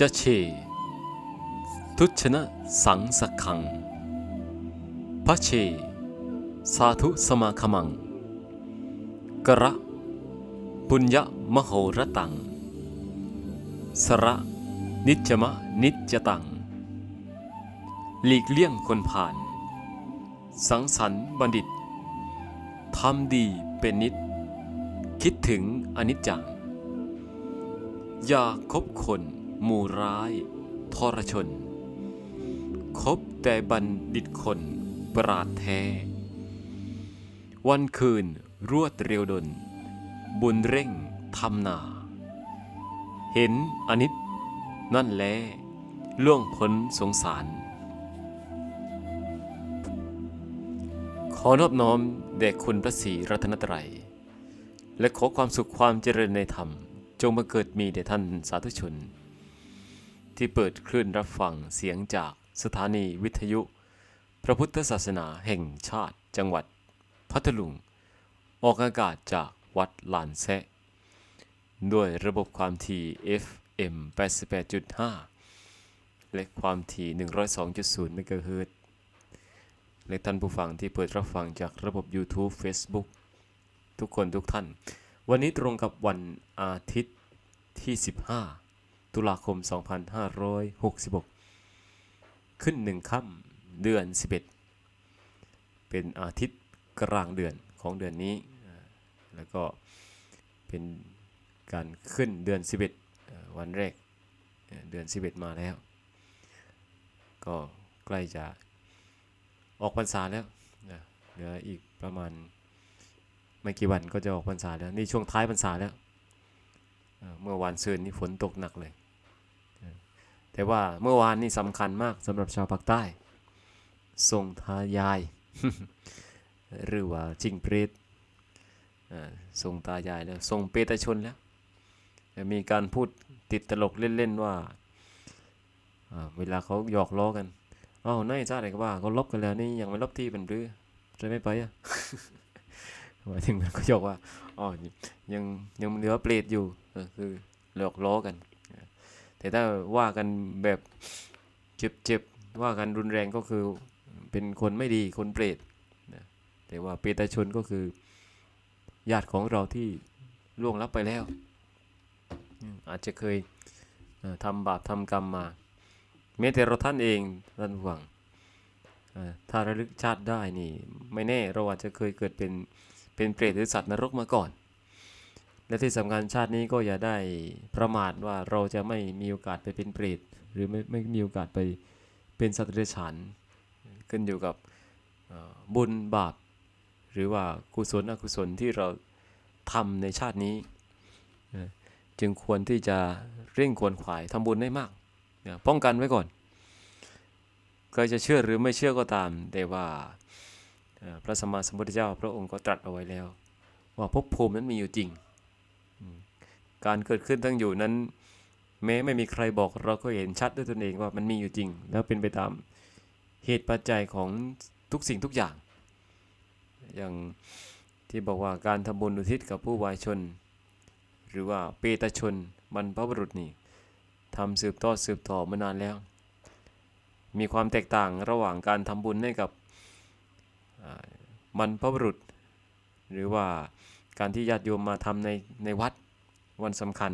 จะเช ทุชนะสังสกขัง พระเช สาธุสมาคมัง กระ ปุญญมโหรตัง สระ นิจมะนิจตัง หลีกเลี่ยงคนผ่าน สังสรรค์บัณฑิต ทำดีเป็นนิด คิดถึงอนิจจัง อย่าคบคน หมู่ร้ายทรชน คบแต่บัณฑิตคนปราดแท้ วันคืนรวดเร็วดน บุญเร่งทำนา เห็นอนิจนั่นแลล่วงพ้นสงสาร ขอนอบน้อมแด่คุณพระศรีรัตนตรัย และขอความสุขความเจริญในธรรม จงมาเกิดมีแด่ท่านสาธุชน ที่เปิดคลื่นรับฟังเสียงจากสถานีวิทยุ พระพุทธศาสนาแห่งชาติจังหวัด พัทลุง ออกอากาศจากวัดลานแซะด้วยระบบความถี่ FM 88.5 และความถี่ 102.0เมกะเฮิรตซ์และท่านผู้ฟังที่เปิดรับฟังจากระบบ YouTube Facebook ทุกคนทุกท่าน วันนี้ตรงกับวันอาทิตย์ที่ 15 ตุลาคม 2566 ขึ้นหนึ่งค่ำเดือน 11 เป็นอาทิตย์กลางเดือนของเดือนนี้ แล้วก็เป็นการขึ้นเดือน 11เอ่อวันแรกเอ่อเดือน 11 มาแล้ว ก็ใกล้จะออกพรรษาแล้วเหลืออีกประมาณไม่กี่วันก็จะออกพรรษาแล้ว นี่ช่วงท้ายพรรษาแล้ว เมื่อวานซืนนี่ฝนตกหนักเลย แต่ว่าเมื่อวานนี่สำคัญมากสำหรับชาวภาคใต้ทรงทายาย หรือว่าจิงเปรตทรงตายายแล้วทรงเปตชนแล้ว มีการพูดติดตลกเล่นๆว่า เวลาเขาหยอกล้อกันอ้าวนายจ้าอะไรก็ว่าเขาลบกันแล้วนี่ยังไม่ลบที่เป็นหรือจะไม่ไปอะหมายถึงมันก็บอกว่าอ๋อยังยังเหลือเปรตอยู่คือหลอกล้อกัน แต่ถ้าว่ากันแบบเจ็บๆว่ากันรุนแรงก็คือเป็นคนไม่ดีคนเปรตนะแต่ว่าเปรตชนก็คือญาติของเราที่ล่วงลับไปแล้ว อาจจะเคยทำบาปทำกรรมมาแม้แต่เราท่านเองท่านผู้ฟังถ้าระลึกชาติได้นี่ ไม่แน่เราอาจจะเคยเกิดเป็นเป็นเปรตหรือสัตว์นรกมาก่อน และที่สำคัญชาตินี้ก็อย่าได้ประมาทว่าเราจะไม่มีโอกาสไปเป็นเปรตหรือไม่ไม่มีโอกาสไปเป็นสัตว์เดรัจฉานขึ้นอยู่กับบุญบาป หรือว่ากุศลอกุศลที่เราทำในชาตินี้ จึงควรที่จะเร่งควรขวายทำบุญให้มาก ป้องกันไว้ก่อนใครจะเชื่อหรือไม่เชื่อก็ตาม แต่ว่าพระสัมมาสัมพุทธเจ้าพระองค์ก็ตรัสเอาไว้แล้ว ว่าภพภูมินั้นมีอยู่จริง การเกิดขึ้นตั้งอยู่นั้น แม้ไม่มีใครบอกเราก็เห็นชัดด้วยตนเองว่ามันมีอยู่จริง แล้วเป็นไปตามเหตุปัจจัยของทุกสิ่งทุกอย่าง อย่างที่บอกว่าการทำบุญอุทิศกับผู้วายชน หรือว่าเปตชนบรรพบุรุษนี่ทำสืบทอดสืบต่อมานานแล้ว มีความแตกต่างระหว่างการทำบุญให้กับบรรพบุรุษ หรือว่า การที่ญาติโยมมาทำในในวัดวันสำคัญ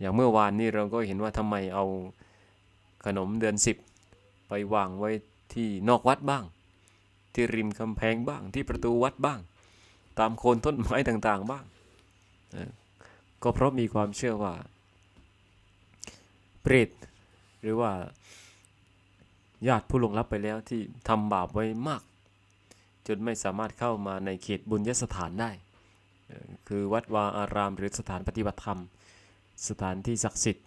อย่างเมื่อวานนี้เราก็เห็นว่าทำไมเอาขนมเดือนสิบไปวางไว้ที่นอกวัดบ้าง ที่ริมกำแพงบ้างที่ประตูวัดบ้าง ตามโคนต้นไม้ต่างๆบ้าง ก็เพราะมีความเชื่อว่า เปรตหรือว่าญาติผู้ลงลับไปแล้วที่ทำบาปไว้มาก จนไม่สามารถเข้ามาในเขตบุญยสถานได้ คือวัดวาอาราม หรือสถานปฏิบัติธรรม สถานที่ศักดิ์สิทธิ์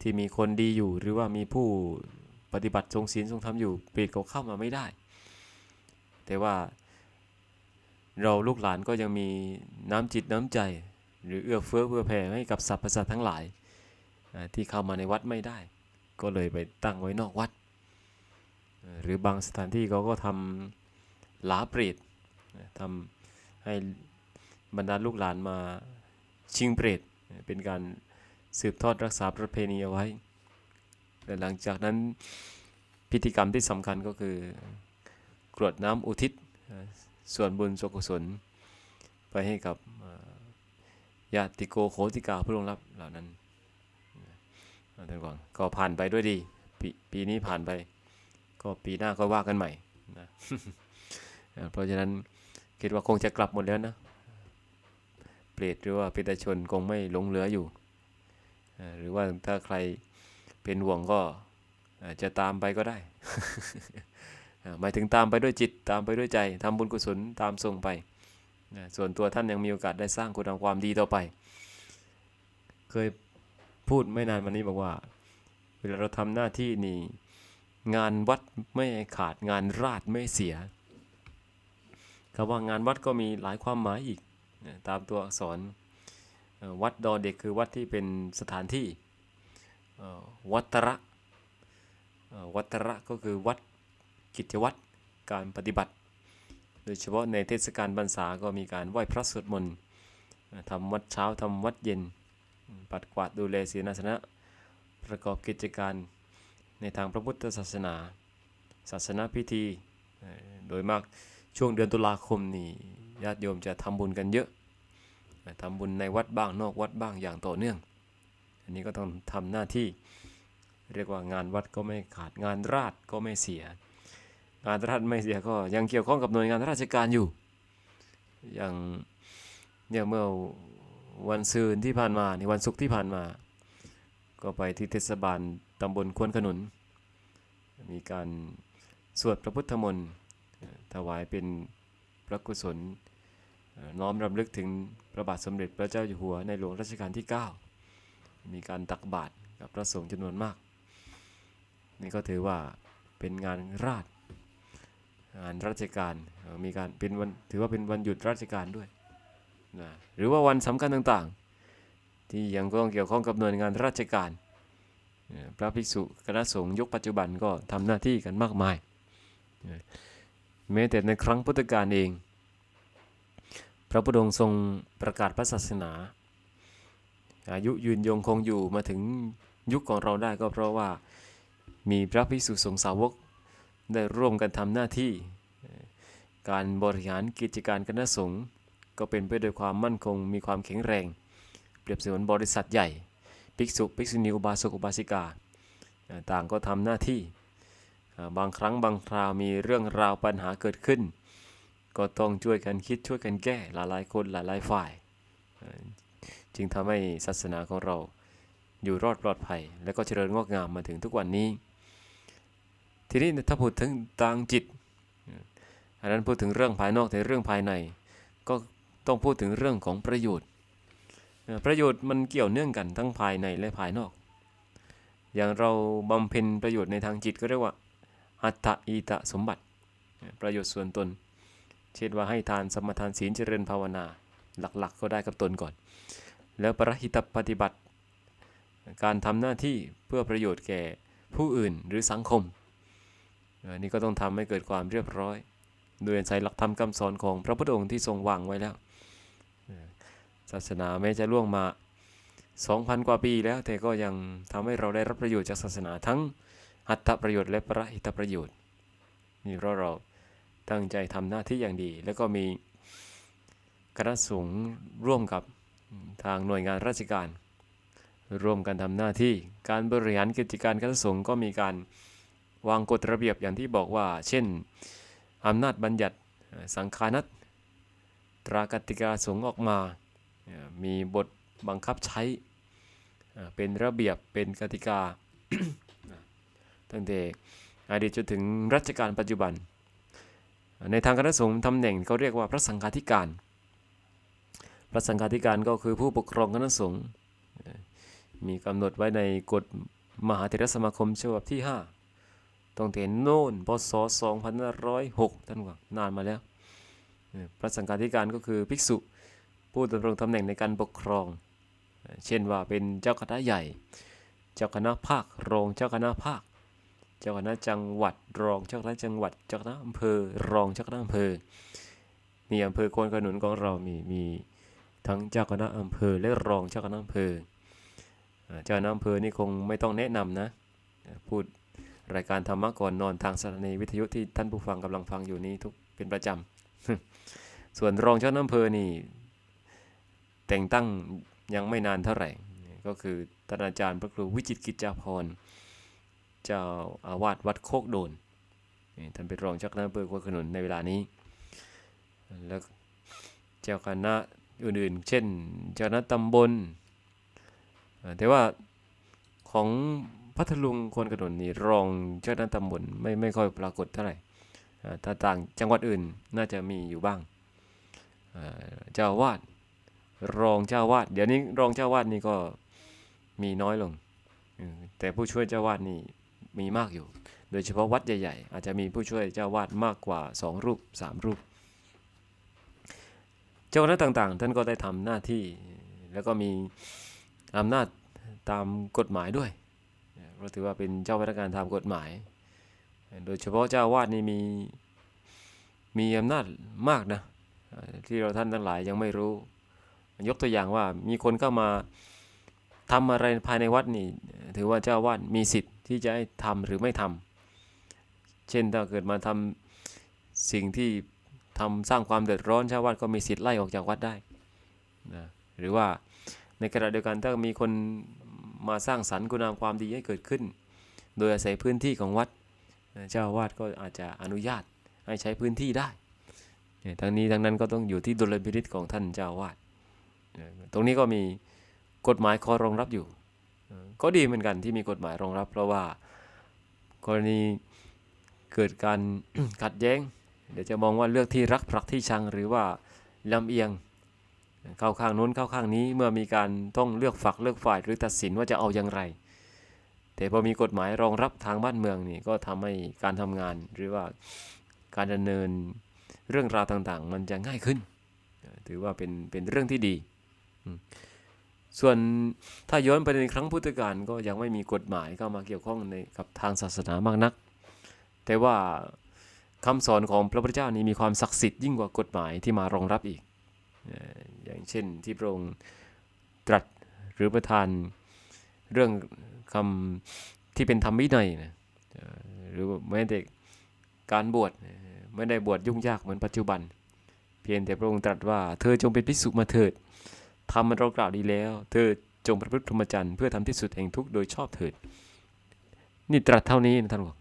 ที่มีคนดีอยู่หรือว่ามีผู้ปฏิบัติทรงศีลทรงธรรมอยู่เปรตก็เข้ามาไม่ได้ แต่ว่าเราลูกหลานก็ยังมีน้ำจิตน้ำใจ หรือเอื้อเฟื้อเพื่อแผ่ให้กับสรรพสัตว์ทั้งหลายที่เข้ามาในวัดไม่ได้ ก็เลยไปตั้งไว้นอกวัด หรือบางสถานที่เขาก็ทำหลาเปรตนะทำให้ บรรดาลูกหลานมาชิงเปรตเป็นการสืบทอดรักษาประเพณีเอาไว้และหลังจากนั้นพิธีกรรมที่สำคัญก็คือกรวดน้ำอุทิศส่วนบุญส่วนกุศลไปให้กับญาติโกโหติกาผู้ลงลับเหล่านั้นท่านก่อนก็ผ่านไปด้วยดีปปีนี้ผ่านไป ก็ปีหน้าก็ว่ากันใหม่นะเพราะฉะนั้นคิดว่าคงจะกลับหมดแล้วนะ เปรตหรือว่าเปตชนคงไม่หลงเหลืออยู่ หรือว่าถ้าใครเป็นห่วงก็อาจจะตามไปก็ได้หมายถึงตามไปด้วยจิตตามไปด้วยใจทำบุญกุศลตามทรงไป ส่วนตัวท่านยังมีโอกาสได้สร้างคุณงามความดีต่อไป เคยพูดไม่นานวันนี้บอกว่า เวลาเราทำหน้าที่นี่งานวัดไม่ขาดงานราชไม่เสียคำว่างานวัดก็มีหลายความหมายอีก ตามตัวอักษรวัดดอเด็กคือวัดที่เป็นสถานที่วัตระวัตระก็คือวัดกิจวัตรการปฏิบัติ โดยเฉพาะในเทศกาลบรรษาก็มีการไหว้พระสวดมนต์ทำวัดเช้าทำวัดเย็น ปัดกวาดดูแลศีลาสนะ ประกอบกิจการในทางพระพุทธศาสนา ศาสนาพิธี โดยมากช่วงเดือนตุลาคมนี่ญาติโยมจะทำบุญกันเยอะ ทำบุญในวัดบ้างนอกวัดบ้างอย่างต่อเนื่อง อันนี้ก็ต้องทำหน้าที่ เรียกว่างานวัดก็ไม่ขาดงานราชก็ไม่เสีย งานราชไม่เสียก็ยังเกี่ยวข้องกับหน่วยงานราชการอยู่ อย่างเนี่ยเมื่อวันซืนที่ผ่านมาในวันศุกร์ที่ผ่านมา ก็ไปที่เทศบาลตำบลควนขนุน มีการสวดพระพุทธมนต์ถวายเป็นพระกุศล น้อมรำลึกถึงพระบาทสมเด็จพระเจ้าอยู่หัวในหลวงรัชกาลที่ 9 มีการตักบาตรกับพระสงฆ์จำนวนมาก นี่ก็ถือว่าเป็นงานราชงานราชการมีการเป็นวันถือว่าเป็นวันหยุดราชการด้วยนะหรือว่าวันสำคัญต่างๆ ที่ยังต้องเกี่ยวข้องกับหน่วยงานราชการ พระภิกษุคณะสงฆ์ยุคปัจจุบันก็ทำหน้าที่กันมากมาย แม้แต่ในครั้งพุทธกาลเอง พระพุทธองค์ทรงประกาศพระศาสนา อายุยืนยงคงอยู่มาถึงยุคของเราได้ก็เพราะว่ามีพระภิกษุสงฆ์สาวกได้ร่วมกันทำหน้าที่ การบริหารกิจการคณะสงฆ์ก็เป็นไปด้วยความมั่นคงมีความแข็งแรง เปรียบเสมือนบริษัทใหญ่ภิกษุภิกษุณีอุบาสกอุบาสิกา ต่างก็ทำหน้าที่ บางครั้งบางคราวมีเรื่องราวปัญหาเกิดขึ้น ก็ต้องช่วยกันคิดช่วยกันแก้หลายๆคนหลายๆฝ่าย จึงทำให้ศาสนาของเราอยู่รอดปลอดภัย และก็เจริญงอกงามมาถึงทุกวันนี้ ทีนี้ถ้าพูดถึงทางจิต อันนั้นพูดถึงเรื่องภายนอกแต่เรื่องภายใน ก็ต้องพูดถึงเรื่องของประโยชน์ ประโยชน์มันเกี่ยวเนื่องกันทั้งภายในและภายนอก อย่างเราบำเพ็ญประโยชน์ในทางจิตก็เรียกว่าอัตตอีตะสมบัติ ประโยชน์ส่วนตน เช่นว่าให้ทานสมทานศีลเจริญภาวนา หลักๆก็ได้กับตนก่อน แล้วประหิตปฏิบัติ การทำหน้าที่เพื่อประโยชน์แก่ผู้อื่นหรือสังคมอันนี้ก็ต้องทำให้เกิดความเรียบร้อย โดยอาศัยหลักธรรมคำสอนของพระพุทธองค์ที่ทรงวางไว้แล้ว ศาสนาแม้จะล่วงมา 2,000 กว่าปีแล้วแต่ก็ยังทำให้เราได้รับประโยชน์จากศาสนาทั้งอัตตประโยชน์และประหิตประโยชน์นี่เพราะเรา ตั้งใจทำหน้าที่อย่างดี แล้วก็มีคณะสงฆ์ร่วมกับทางหน่วยงานราชการ ร่วมกันทำหน้าที่การบริหารกิจการคณะสงฆ์ก็มีการวางกฎระเบียบอย่างที่บอกว่า เช่นอำนาจบัญญัติสังฆานัตตรากติกาสงฆ์ออกมา มีบทบังคับใช้เอ่อเป็นระเบียบเป็นกติกาตั้งแต่อดีตจนถึงรัชกาลปัจจุบัน ในทางคณะสงฆ์ตำแหน่งเขาเรียกว่าพระสังฆาธิการ พระสังฆาธิการก็คือผู้ปกครองคณะสงฆ์มีกำหนดไว้ในกฎมหาเถรสมาคมฉบับที่ 5ต้องแต่โน่นพศ2506ท่านว่านานมาแล้ว พระสังฆาธิการก็คือภิกษุผู้ดำรงตำแหน่งในการปกครอง เช่นว่าเป็นเจ้าคณะใหญ่ เจ้าคณะภาค รองเจ้าคณะภาค เจ้าคณะจังหวัดรองเจ้าคณะจังหวัดเจ้าคณะอำเภอรองเจ้าคณะอำเภอนี่อำเภอโคนขนุนของเรามีมีทั้งเจ้าคณะอำเภอและรองเจ้าคณะอำเภอ เจ้าหน้าอำเภอนี่คงไม่ต้องแนะนำนะพูดรายการธรรมะก่อนนอนทางสถานีวิทยุที่ท่านผู้ฟังกำลังฟังอยู่นี้ทุกเป็นประจำส่วนรองเจ้าหน้าอำเภอนี่แต่งตั้งยังไม่นานเท่าไหร่ก็คือท่านอาจารย์พระครูวิจิตกิจจาภร เจ้าอาวาสวัดโคกโดนนี่ท่านเป็นรองเจ้าคณะอำเภอหัวขนุนในเวลานี้ แล้วเจ้าคณะอื่นๆ เช่น เจ้าคณะตำบล แต่ว่าของพัทลุงคนกระโดนนี่รองเจ้าคณะตำบลไม่ไม่ค่อยปรากฏเท่าไหร่ ถ้าต่างจังหวัดอื่นน่าจะมีอยู่บ้าง เจ้าวาดรองเจ้าวาด เดี๋ยวนี้รองเจ้าวาดนี่ก็มีน้อยลง แต่ผู้ช่วยเจ้าวาดนี่ มีมากอยู่ โดยเฉพาะวัดใหญ่ๆ อาจจะมีผู้ช่วยเจ้าวาดมากกว่า 2 รูป 3 รูป เจ้าคณะต่างๆ ท่านก็ได้ทำหน้าที่แล้วก็มีอำนาจตามกฎหมายด้วยเราถือว่าเป็นเจ้าพนักงานตามกฎหมาย โดยเฉพาะเจ้าวาดนี่มีมีอำนาจมากนะที่เราท่านทั้งหลายยังไม่รู้ ยกตัวอย่างว่ามีคนเข้ามาทำอะไรภายในวัดนี่ ถือว่าเจ้าอาวาดมีสิทธิ์ ที่จะให้ทำหรือไม่ทำเช่นถ้าเกิดมาทำสิ่งที่ทำสร้างความเดือดร้อนชาววัดก็มีสิทธิ์ไล่ออกจากวัดได้นะหรือว่าในขณะเดียวกันถ้ามีคนมาสร้างสรรค์คุณงามความดีให้เกิดขึ้น โดยอาศัยพื้นที่ของวัดเจ้าวาดก็อาจจะอนุญาตให้ใช้พื้นที่ได้ทั้งนี้ทั้งนั้นก็ต้องอยู่ที่ดุลยพินิจของท่านเจ้าวาดตรงนี้ก็มีกฎหมายคอยรองรับอยู่ ก็ดีเหมือนกันที่มีกฎหมายรองรับ เพราะว่า กรณีเกิดการขัดแย้ง เดี๋ยวจะมองว่าเลือกที่รักผลักที่ชังหรือว่าลำเอียงเข้าข้างนู้นเข้าข้างนี้เมื่อมีการต้องเลือกฝักเลือกฝ่ายหรือตัดสินว่าจะเอาอย่างไร แต่พอมีกฎหมายรองรับทางบ้านเมืองนี่ก็ทำให้การทำงานหรือว่าการดำเนินเรื่องราวต่างๆ มันจะง่ายขึ้น ถือว่าเป็นเป็นเรื่องที่ดีอื ส่วนถ้าย้อนไปในครั้งพุทธกาลก็ยังไม่มีกฎหมายเข้ามาเกี่ยวข้องในกับทางศาสนามากนัก แต่ว่าคำสอนของพระพุทธเจ้านี้มีความศักดิ์สิทธิ์ยิ่งกว่ากฎหมายที่มารองรับอีก อย่างเช่นที่พระองค์ตรัสหรือประทานเรื่องคำที่เป็นธรรมวินัยนะหรือแม้แต่การบวชไม่ได้บวชยุ่งยากเหมือนปัจจุบัน เพียงแต่พระองค์ตรัสว่าเธอจงเป็นภิกษุมาเถิด ทำมันเรากล่าวดีแล้ว เธอจงประพฤติพรหมจรรย์เพื่อทำที่สุดแห่งทุกข์โดยชอบเถิด นี่ตรัสเท่านี้นะท่านบอก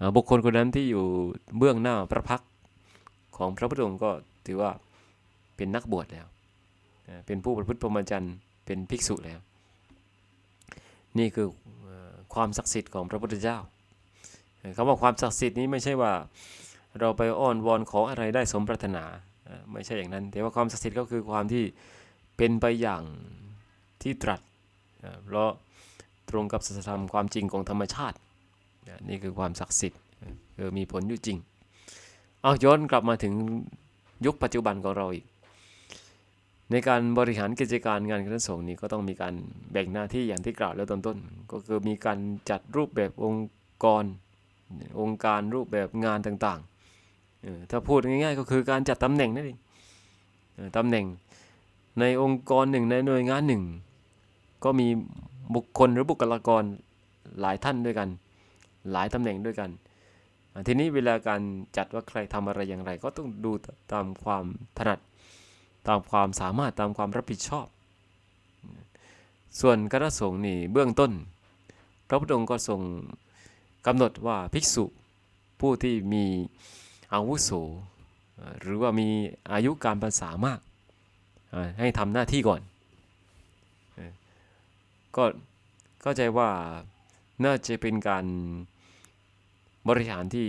อ่าบุคคลคนนั้นที่อยู่เบื้องหน้าพระพักของพระพุทธองค์ก็ถือว่าเป็นนักบวชแล้ว เป็นผู้ประพฤติพรหมจรรย์ เป็นภิกษุแล้ว นี่คือความศักดิ์สิทธิ์ของพระพุทธเจ้าเอ่อคำว่าความศักดิ์สิทธิ์นี้ไม่ใช่ว่าเราไปอ้อนวอนขออะไรได้สมปรารถนา ไม่ใช่อย่างนั้น แต่ว่าความศักดิ์สิทธิ์ก็คือความที่ เป็นไปอย่างที่ตรัสอ่าเพราะตรงกับสัจธรรมความจริงของธรรมชาติ นี่คือความศักดิ์สิทธิ์เออมีผลอยู่จริง เอาย้อนกลับมาถึงยุคปัจจุบันของเราอีก ในการบริหารกิจการงานคณะสงฆ์นี้ก็ต้องมีการแบ่งหน้าที่อย่างที่กล่าวแล้วตอนต้น ก็คือมีการจัดรูปแบบองค์กร องค์การรูปแบบงานต่างๆ ถ้าพูดง่ายๆ ก็คือการจัดตำแหน่งนั่นเองตำแหน่ง ในองค์กรหนึ่งในหน่วยงานหนึ่ง ก็มีบุคคลหรือบุคลากรหลายท่านด้วยกัน หลายตำแหน่งด้วยกัน ทีนี้เวลาการจัดว่าใครทำอะไรอย่างไร ก็ต้องดูตามความถนัด ตามความสามารถตามความรับผิดชอบ ส่วนคณะสงฆ์นี่เบื้องต้น พระพุทธองค์ก็ทรงกำหนดว่าภิกษุผู้ที่มีอาวุโสหรือว่ามีอายุการภาษามาก ให้ทำหน้าที่ก่อน ก็เข้าใจว่าน่าจะเป็นการบริหารที่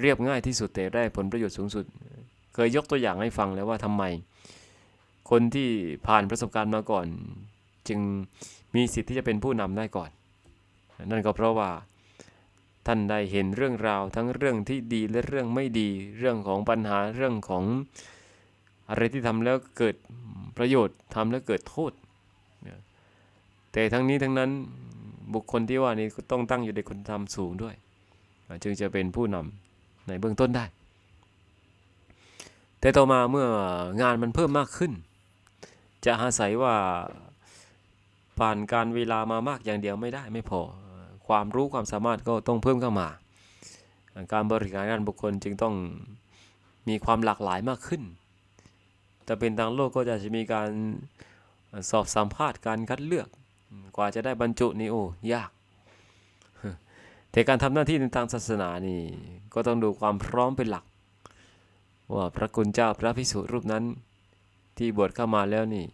เรียบง่ายที่สุดแต่ได้ผลประโยชน์สูงสุด เคยยกตัวอย่างให้ฟังแล้วว่าทำไม คนที่ผ่านประสบการณ์มาก่อน จึงมีสิทธิ์ที่จะเป็นผู้นำได้ก่อน นั่นก็เพราะว่าท่านได้เห็นเรื่องราวทั้งเรื่องที่ดีและเรื่องไม่ดี เรื่องของปัญหาเรื่องของ อะไรที่ทำแล้วเกิดประโยชน์ทำแล้วเกิดโทษ แต่ทั้งนี้ทั้งนั้นบุคคลที่ว่านี้ก็ต้องตั้งอยู่ในคุณธรรมสูงด้วย จึงจะเป็นผู้นำในเบื้องต้นได้ แต่ต่อมาเมื่องานมันเพิ่มมากขึ้น จะอาศัยว่าผ่านการเวลามามากอย่างเดียวไม่ได้ไม่พอ ความรู้ความสามารถก็ต้องเพิ่มเข้ามา การบริหารงานบุคคลจึงต้องมีความหลากหลายมากขึ้น แต่เป็นทางโลกก็จะมีการสอบสัมภาษณ์การคัดเลือก กว่าจะได้บรรจุนี่โอ้ยาก แต่การทำหน้าที่ในทางศาสนานี่ก็ต้องดูความพร้อมเป็นหลัก ว่าพระคุณเจ้าพระพิสุรูปนั้น ที่บวชเข้ามาแล้วนี่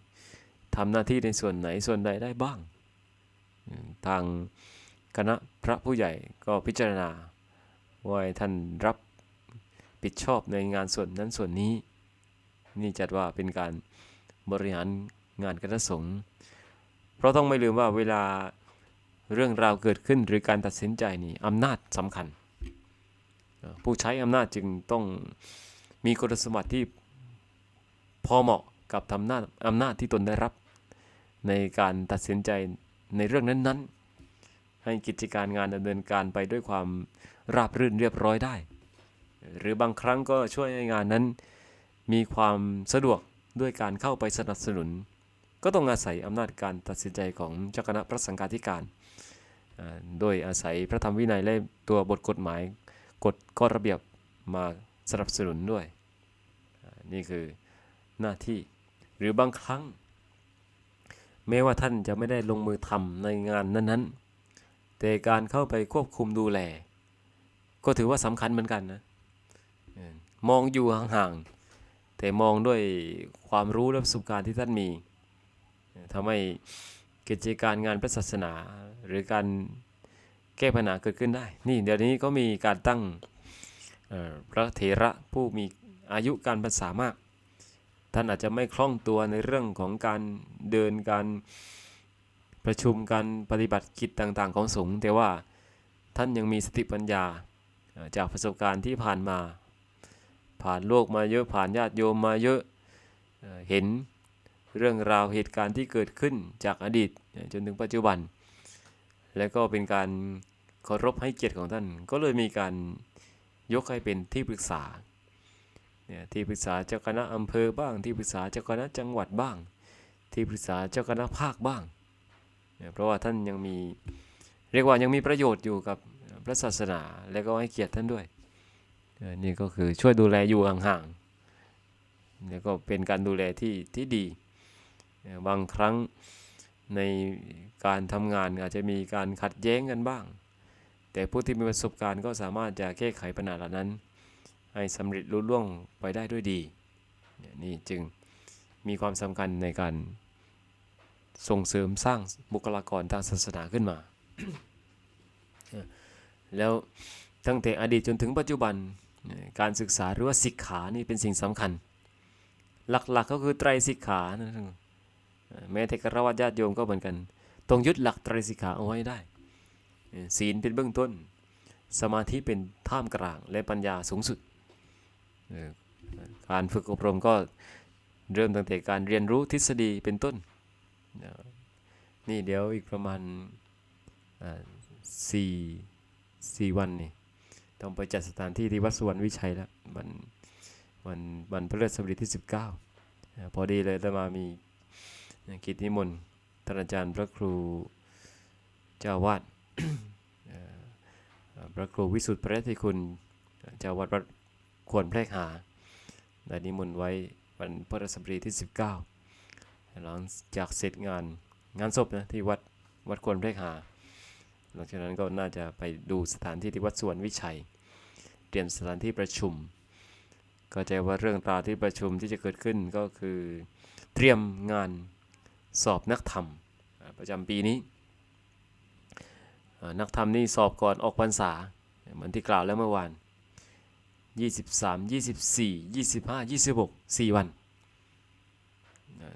ทำหน้าที่ในส่วนไหนส่วนใดได้บ้าง ทางคณะพระผู้ใหญ่ก็พิจารณาว่าท่านรับผิดชอบในงานส่วนนั้นส่วนนี้ นี่จัดว่าเป็นการบริหารงานคณะสงฆ์เพราะต้องไม่ลืมว่าเวลาเรื่องราวเกิดขึ้นหรือการตัดสินใจนี่อำนาจสำคัญ ผู้ใช้อำนาจจึงต้องมีคุณสมบัติที่พอเหมาะกับทำหน้าอำนาจที่ตนได้รับ ในการตัดสินใจในเรื่องนั้น ๆ ให้กิจการงานดำเนินการไปด้วยความราบรื่นเรียบร้อยได้ หรือบางครั้งก็ช่วยให้งานนั้น มีความสะดวกด้วยการเข้าไปสนับสนุน ก็ต้องอาศัยอำนาจการตัดสินใจของเจ้าคณะพระสังฆาธิการ โดยอาศัยพระธรรมวินัยและตัวบทกฎหมายกฎข้อระเบียบมาสนับสนุนด้วย นี่คือหน้าที่หรือบางครั้ง แม้ว่าท่านจะไม่ได้ลงมือทำในงานนั้นๆ แต่การเข้าไปควบคุมดูแล ก็ถือว่าสำคัญเหมือนกันนะมองอยู่ห่างๆ แต่มองด้วยความรู้และประสบการณ์ที่ท่านมีทำให้กิจการงานพระศาสนา หรือการแก้ปัญหาเกิดขึ้นได้ นี่เดี๋ยวนี้ก็มีการตั้งพระเถระผู้มีอายุการภาษามาก ท่านอาจจะไม่คล่องตัวในเรื่องของการเดินการประชุมการปฏิบัติกิจต่างๆ ของสงฆ์แต่ว่าท่านยังมีสติปัญญาจากประสบการณ์ที่ผ่านมา ผ่านโลกมาเยอะผ่านญาติโยมมาเยอะเห็นเรื่องราวเหตุการณ์ที่เกิดขึ้นจากอดีตจนถึงปัจจุบัน และก็เป็นการเคารพให้เกียรติของท่าน ก็เลยมีการยกให้เป็นที่ปรึกษาเนี่ยที่ปรึกษาเจ้าคณะอำเภอบ้าง ที่ปรึกษาเจ้าคณะจังหวัดบ้าง ที่ปรึกษาเจ้าคณะภาคบ้างเนี่ยเพราะว่าท่านยังมีเรียกว่ายังมีประโยชน์อยู่กับพระศาสนา และก็ให้เกียรติท่านด้วย นี่ก็คือช่วยดูแลอยู่ห่างๆแล้วก็เป็นการดูแลที่ที่ดี บางครั้งในการทำงานอาจจะมีการขัดแย้งกันบ้าง แต่ผู้ที่มีประสบการณ์ก็สามารถจะแก้ไขปัญหาเหล่านั้น ให้สำเร็จรุ่ล่วงไปได้ด้วยดี นี่จึงมีความสำคัญในการส่งเสริมสร้างบุคลากรทางศาสนาขึ้นมา แล้วตั้งแต่อดีตจนถึงปัจจุบัน การศึกษาหรือว่าศิกขานี่เป็นสิ่งสำคัญ หลักๆก็คือไตรศิกขาแม้แต่กรวญาติโยมก็เหมือนกันต้องยึดหลักไตรสิกขาเอาไว้ได้ ศีลเป็นเบื้องต้น สมาธิเป็นท่ามกลางและปัญญาสูงสุด การฝึกอบรมก็เริ่มตั้งแต่การเรียนรู้ทฤษฎีเป็นต้น นี่เดี๋ยวอีกประมาณสี่สี่วันนี่ ต้องไปจัดสถานที่ที่วัดสวรรณวิชัยแล้ววันวันวันพฤหัสบดีที่ 19 พอดีเลยจะมามีกิจนิมนต์ท่านอาจารย์พระครูเจ้าวาดพระครูวิสุทธิพระธิคุณเจ้าวัดวัดควรแพรกหาได้นิมนต์ไว้วันพฤหัสบดีที่ 19 หลังจากเสร็จงานงานศพนะที่วัดวัดควรแพรกหา หลังจากนั้นก็น่าจะไปดูสถานที่ที่วัดสวนวิชัย เตรียมสถานที่ประชุม ก็จะว่าเรื่องราวที่ประชุมที่จะเกิดขึ้นก็คือเตรียมงานสอบนักธรรมประจำปีนี้นักธรรมนี่สอบก่อนออกพรรษาเหมือนที่กล่าวแล้วเมื่อวาน23 24 25 26 4 วัน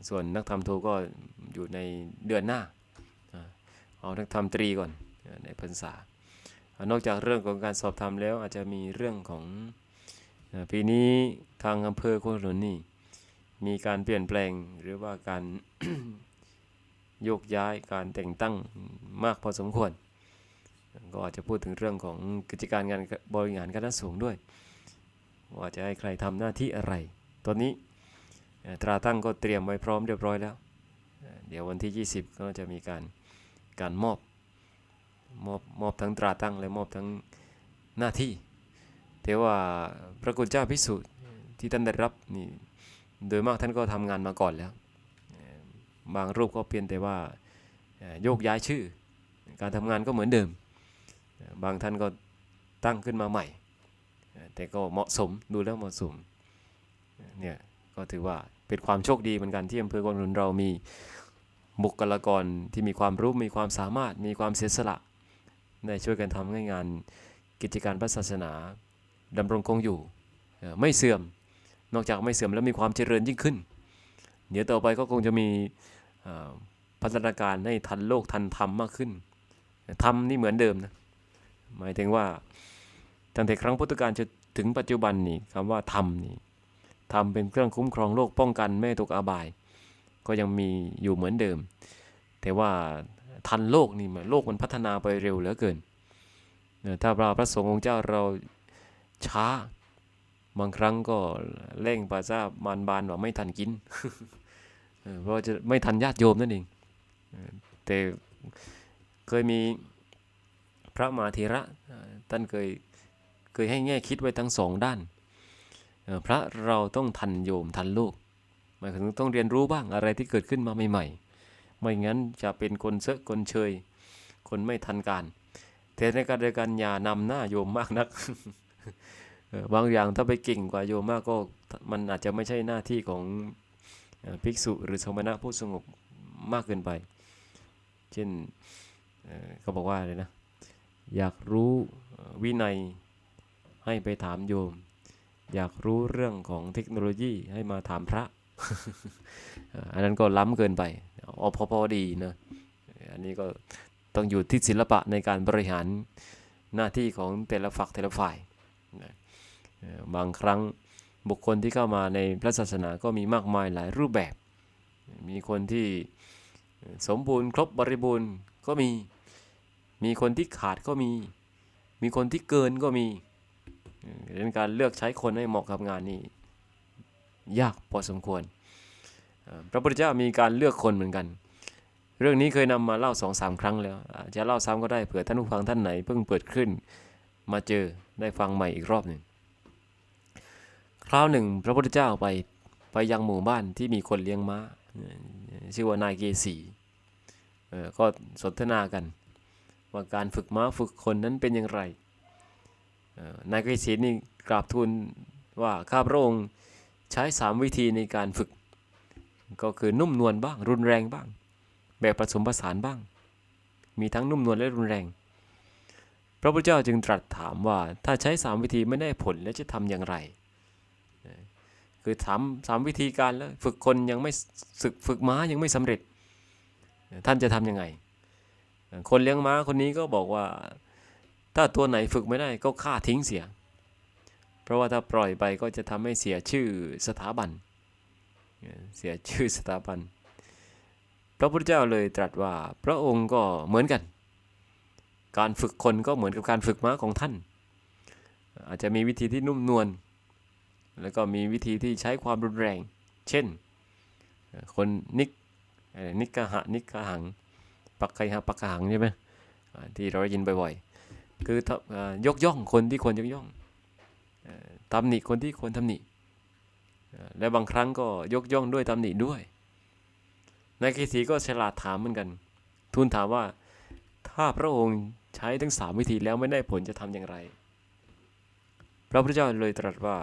ส่วนนักธรรมโทก็อยู่ในเดือนหน้า เอานักธรรมตรีก่อน ในพรรษานอกจากเรื่องของการสอบธรรมแล้วอาจจะมีเรื่องของปีนี้ทางอำเภอโคกหนุนนี่มีการเปลี่ยนแปลงหรือว่าการโยกย้ายการแต่งตั้งมากพอสมควร ก็อาจจะพูดถึงเรื่องของกิจการงานบริหารคณะสูงด้วย ว่าจะให้ใครทำหน้าที่อะไร ตอนนี้ตราตั้งก็เตรียมไว้พร้อมเรียบร้อยแล้ว เดี๋ยววันที่ 20 ก็จะมีการการมอบ มอบมอบทั้งตราตั้งและมอบทั้งหน้าที่ แต่ว่าพระคุณเจ้าพิสุที่ท่านได้รับนี่โดยมากท่านก็ทำงานมาก่อนแล้วเอ่อบางรูปก็เพียงแต่ว่าเอ่อโยกย้ายชื่อ การทำงานก็เหมือนเดิมเอ่อบางท่านก็ตั้งขึ้นมาใหม่เอ่อแต่ก็เหมาะสมดูแล้วเหมาะสมเอ่อเนี่ยก็ถือว่าเป็นความโชคดีเหมือนกันที่อำเภอกวางหนุนเรามีบุคลากรที่มีความรู้มีความสามารถมีความเสียสละ ได้ช่วยกันทำให้งานกิจการพระศาสนาดำรงคงอยู่ไม่เสื่อมนอกจากไม่เสื่อมแล้วมีความเจริญยิ่งขึ้น เดี๋ยวต่อไปก็คงจะมีพัฒนาการให้ทันโลกทันธรรมมากขึ้นธรรมนี่เหมือนเดิมนะหมายถึงว่าตั้งแต่ครั้งพุทธกาลจนถึงปัจจุบันนี่คำว่าธรรมนี่ธรรมเป็นเครื่องคุ้มครองโลกป้องกันไม่ตกอาบาย ก็ยังมีอยู่เหมือนเดิม แต่ว่า ทันโลกนี่มันโลกมันพัฒนาไปเร็วเหลือเกินถ้าเราพระสงฆ์องค์เจ้าเราช้า บางครั้งก็เร่งปาซาบานบานว่าไม่ทันกินเพราะจะไม่ทันญาติโยมนั่นเองแต่เคยมีพระมาเถระท่านเคยเคยให้แง่คิดไว้ทั้งสองด้าน พระเราต้องทันโยมทันโลกหมายถึงต้องเรียนรู้บ้างอะไรที่เกิดขึ้นมาใหม่ๆ ไม่งั้นจะเป็นคนเซอะคนเชย คนไม่ทันการแต่ในการเดียวกันอย่านำหน้าโยมมากนักบางอย่างถ้าไปเก่งกว่าโยมมากก็มันอาจจะไม่ใช่หน้าที่ของภิกษุหรือสมณะผู้สงบมากเกินไป เช่นเขาบอกว่าเลยนะ อยากรู้วินัยให้ไปถามโยม อยากรู้เรื่องของเทคโนโลยีให้มาถามพระ อันนั้นก็ล้ำเกินไปเอาพอพอดีนะอันนี้ก็ต้องอยู่ที่ศิลปะในการบริหารหน้าที่ของแต่ละฝักแต่ละฝ่ายบางครั้งบุคคลที่เข้ามาในพระศาสนาก็มีมากมายหลายรูปแบบ มีคนที่สมบูรณ์ครบบริบูรณ์ก็มี มีคนที่ขาดก็มี มีคนที่เกินก็มีเอ่อดังนั้นการเลือกใช้คนให้เหมาะกับงานนี่ ยากพอสมควร พระพุทธเจ้ามีการเลือกคนเหมือนกัน เรื่องนี้เคยนำมาเล่าสองสามครั้งแล้วจะเล่าซ้ำก็ได้เผื่อท่านผู้ฟังท่านไหนเพิ่งเปิดขึ้น มาเจอได้ฟังใหม่อีกรอบหนึ่งคราวหนึ่ง พระพุทธเจ้าไปไปยังหมู่บ้านที่มีคนเลี้ยงม้า ชื่อว่านายเกษีก็สนทนากัน ว่าการฝึกม้าฝึกคนนั้นเป็นอย่างไรนายเกษีนี่กราบทูลว่าข้าพระองค์ ใช้สามวิธีในการฝึก ก็คือนุ่มนวลบ้าง รุนแรงบ้าง แบบผสมผสานบ้าง มีทั้งนุ่มนวลและรุนแรง พระพุทธเจ้าจึงตรัสถามว่าถ้าใช้สามวิธีไม่ได้ผลแล้วจะทำอย่างไร คือถามสามวิธีการแล้วฝึกคนยังไม่ฝึกฝึกม้ายังไม่สำเร็จ ท่านจะทำยังไง คนเลี้ยงม้าคนนี้ก็บอกว่า ถ้าตัวไหนฝึกไม่ได้ก็ฆ่าทิ้งเสีย ราะว่าถ้าปล่อยไปก็จะทำให้เสียชื่อสถาบัน เสียชื่อสถาบัน พระพุทธเจ้าเลยตรัสว่าพระองค์ก็เหมือนกัน การฝึกคนก็เหมือนกับการฝึกม้าของท่าน อาจจะมีวิธีที่นุ่มนวลแล้วก็มีวิธีที่ใช้ความรุนแรง เช่น คนนิกนิกกะหะนิกกะหัง ปักไคหะปักกะหังใช่ไหมที่เราได้ยินบ่อยๆ คือถ้ายกย่องคนที่ควรยกย่อง ตำหนิคนที่ควรตำหนิและบางครั้งก็ยกย่องด้วยตำหนิด้วยนายเกษีก็ฉลาดถามเหมือนกัน ทูลถามว่าถ้าพระองค์ใช้ทั้งสามวิธีแล้วไม่ได้ผลจะทำอย่างไร พระพุทธเจ้าเลยตรัสว่า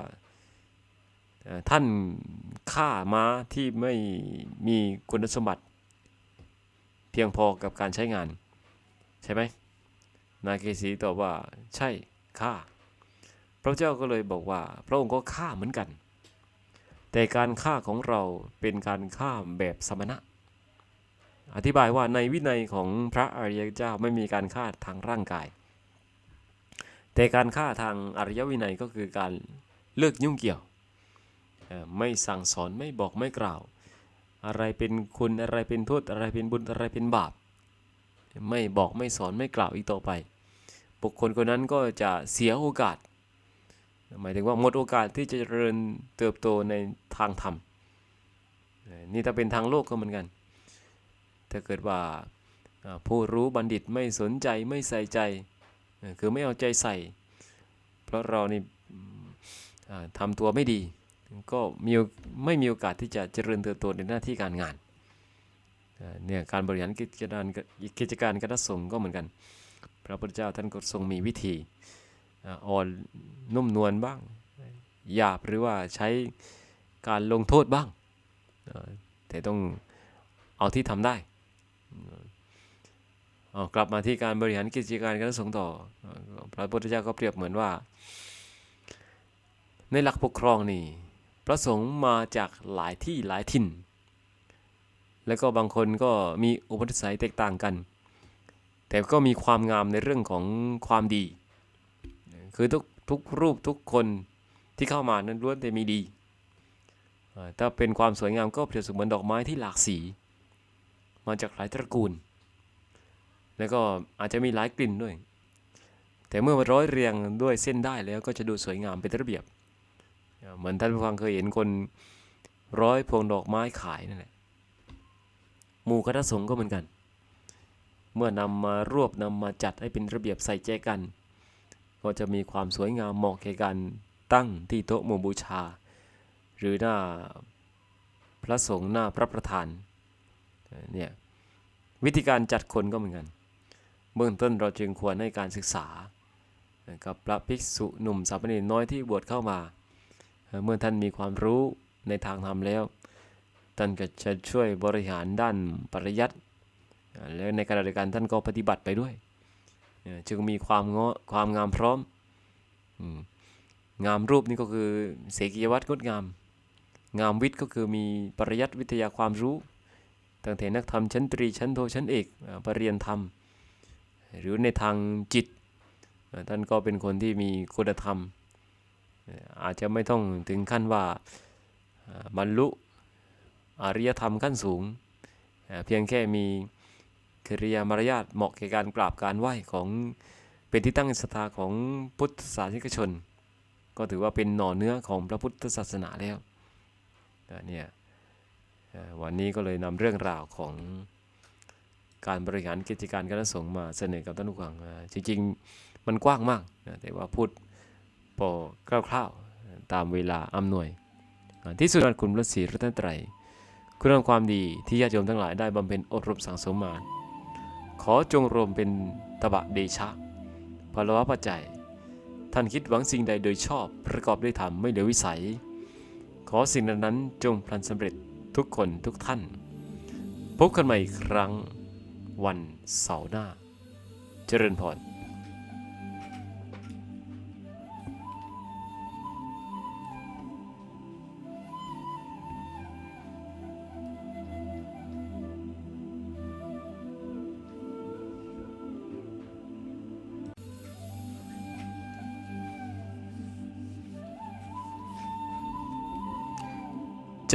ท่านฆ่าม้าที่ไม่มีคุณสมบัติ เพียงพอกับการใช้งาน ใช่ไหมนายเกษีตอบว่าใช่ฆ่า ระเจ้าก็เลยบอกว่า พระองค์ก็ฆ่าเหมือนกัน แต่การฆ่าของเราเป็นการฆ่าแบบสมณะ อธิบายว่าในวินัยของพระอริยเจ้าไม่มีการฆ่าทางร่างกาย แต่การฆ่าทางอริยวินัยก็คือการเลิกยุ่งเกี่ยว ไม่สั่งสอนไม่บอกไม่กล่าว อะไรเป็นคุณอะไรเป็นโทษอะไรเป็นบุญอะไรเป็นบาป ไม่บอกไม่สอนไม่กล่าวอีกต่อไป บุคคลคนนั้นก็จะเสียโอกาส หมายถึงว่าหมดโอกาสที่จะเจริญเติบโตในทางธรรมนี่ถ้าเป็นทางโลกก็เหมือนกัน ถ้าเกิดว่าผู้รู้บัณฑิตไม่สนใจไม่ใส่ใจ คือไม่เอาใจใส่ เพราะเรานี่ทำตัวไม่ดี ก็มีไม่มีโอกาสที่จะเจริญเติบโตในหน้าที่การงานเอ่อเนี่ยการบริหารกิจการกิจการคณะสงฆ์ก็เหมือนกัน พระพุทธเจ้าท่านก็ทรงมีวิธี อ่อนนุ่มนวลบ้าง หยาบหรือว่าใช้การลงโทษบ้าง แต่ต้องเอาที่ทำได้เอากลับมาที่การบริหารกิจการคณะสงฆ์ต่อ พระพุทธเจ้าก็เปรียบเหมือนว่า ในหลักปกครองนี่พระสงฆ์มาจากหลายที่หลายถิ่น แล้วก็บางคนก็มีอุปนิสัยแตกต่างกัน แต่ก็มีความงามในเรื่องของความดี คือทุกทุกรูปทุกคนที่เข้ามานั้นล้วนแต่มีดี ถ้าเป็นความสวยงามก็เปรียบเสมือนดอกไม้ที่หลากสี มาจากหลายตระกูล แล้วก็อาจจะมีหลายกลิ่นด้วย แต่เมื่อมาร้อยเรียงด้วยเส้นได้แล้วก็จะดูสวยงามเป็นระเบียบ เหมือนท่านผู้ฟังเคยเห็นคนร้อยพวงดอกไม้ขายนั่นแหละ หมู่คณะสงฆ์ก็เหมือนกัน เมื่อนำมารวบนำมาจัดให้เป็นระเบียบใส่ใจกัน ก็จะมีความสวยงามเหมาะแก่การตั้งที่โต๊ะหมู่บูชา หรือหน้าพระสงฆ์หน้าพระประธานเนี่ยวิธีการจัดคนก็เหมือนกัน เบื้องต้นเราจึงควรให้การศึกษากับพระภิกษุหนุ่มสามเณรน้อยที่บวชเข้ามา เมื่อท่านมีความรู้ในทางธรรมแล้ว ท่านก็จะช่วยบริหารด้านปริยัติแล้วในขณะเดียวกันท่านก็ปฏิบัติไปด้วย จึงมีความงอความงามพร้อมงามรูปนี่ก็คือเสกียวัตรงดงาม งามวิทย์ก็คือมีปริยัติวิทยาความรู้ตั้งแต่นักธรรมชั้นตรีชั้นโทชั้นเอกปรริญญาธรรม หรือในทางจิตท่านก็เป็นคนที่มีคุณธรรม อาจจะไม่ต้องถึงขั้นว่าบรรลุอริยธรรมขั้นสูง เพียงแค่มี กิริยามารยาทเหมาะแก่การกราบการไหว้ของเป็นที่ตั้งศรัทธาของพุทธศาสนิกชน ก็ถือว่าเป็นหน่อเนื้อของพระพุทธศาสนาแล้วเนี่ยวันนี้ก็เลยนำเรื่องราวของการบริหารกิจการคณะสงฆ์มาเสนอกับท่านผู้ฟังจริงๆมันกว้างมากนะแต่ว่าพูดพอคร่าวๆตามเวลาอำนวย ที่สุดคุณพระศรีรัตนตรัยคุณงามความดีที่ญาติโยมทั้งหลายได้บำเพ็ญอบรมสั่งสมมา ขอจงรวมเป็นตบะเดชะพลวะปัจจัย ท่านคิดหวังสิ่งใดโดยชอบ ประกอบด้วยธรรมไม่เหลือวิสัย ขอสิ่งนั้นจงพลันสำเร็จทุกคนทุกท่าน พบกันใหม่อีกครั้งวันเสาร์หน้า เจริญพร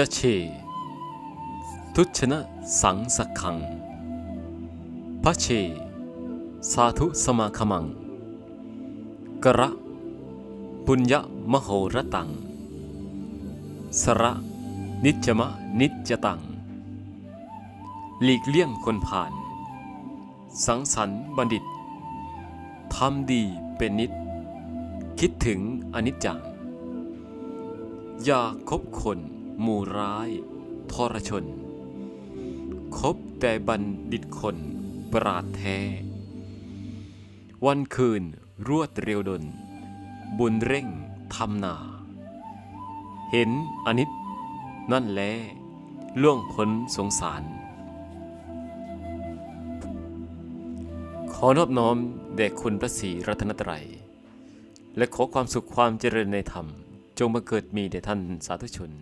จะเช ทุชนะสังสักขัง พระเช สาธุสมาคมัง กระ ปุญญมโหรตัง สระ นิจมะนิจจตัง หลีกเลี่ยงคนผ่าน สังสรรค์บัณฑิต ทำดีเป็นนิด คิดถึงอนิจจัง อย่าคบคน หมู่ร้ายทรชน คบแต่บัณฑิตคนปราดแท้ วันคืนรวดเร็วดน บุญเร่งทำนา เห็นอนิจนั่นแลล่วงพ้นสงสาร ขอนอบน้อมแด่คุณพระศรีรัตนตรัย และขอความสุขความเจริญในธรรม จงมาเกิดมีแด่ท่านสาธุชน